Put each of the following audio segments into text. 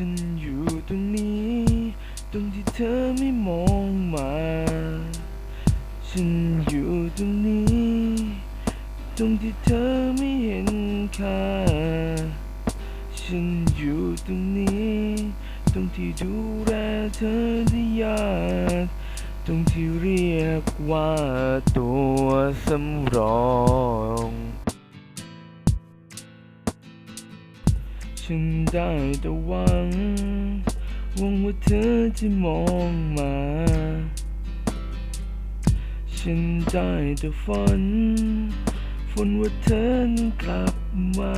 ฉันอยู่ตรงนี้ ตรงที่เธอไม่มองมา ฉันอยู่ตรงนี้ ตรงที่เธอไม่เห็นค่า ฉันอยู่ตรงนี้ ตรงที่ดูแลเธอได้ยากตรงที่เรียกว่าตัวสำรอง ฉันได้แต่หวังหวังว่าเธอจะมองมา ฉันได้แต่ฝันฝันว่าเธอนั้นกลับมา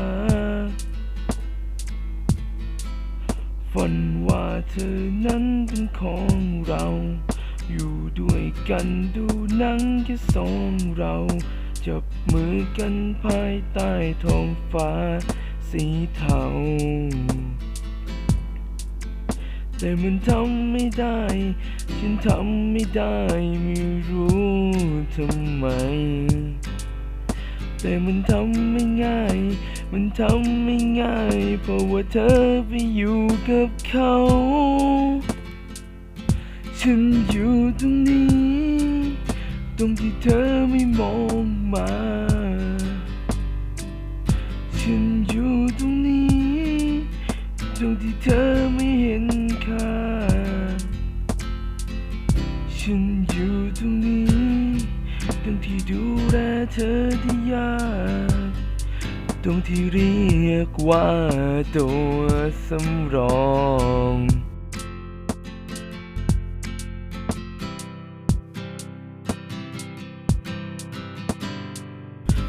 ฝันว่าเธอนั้นเป็นของเรา อยู่ด้วยกันดูหนังแค่สองเรา จับมือกันภายใต้ท้องฟ้า สีเทา แต่มันทำไม่ได้ ฉันทำไม่ได้ไม่รู้ทำไม แต่มันทำไม่ง่าย มันทำไม่ง่าย เพราะว่าเธอไปอยู่กับเขา ฉันอยู่ตรงนี้ ตรงที่เธอไม่มอง ตรงที่เธอไม่เห็นค่า ฉันอยู่ตรงนี้ตรงที่ดูแลเธอได้ยากตรงที่เรียกว่าตัวสำรอง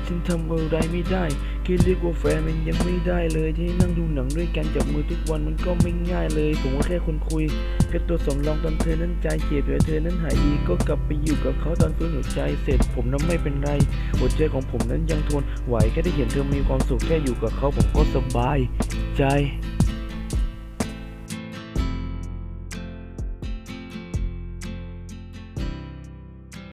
ฉันทำอะไรไม่ได้ แค่เรียกว่าแฟนมันยังไม่ได้เลยที่นั่งดูหนังด้วยกันจับมือทุกวันมันก็ไม่ง่ายเลยผมก็แค่คนคุยแค่ตัวสำรองตอนเธอนั้นใจเจ็บแต่เธอนั้นหายดีก็กลับไปอยู่กับเขาตอนฟื้นหัวใจเสร็จผมนั้นไม่เป็นไรหัวใจของผมนั้นยังทนไหวแค่ได้เห็นเธอมีความสุขแค่อยู่กับเขาผมก็สบายใจ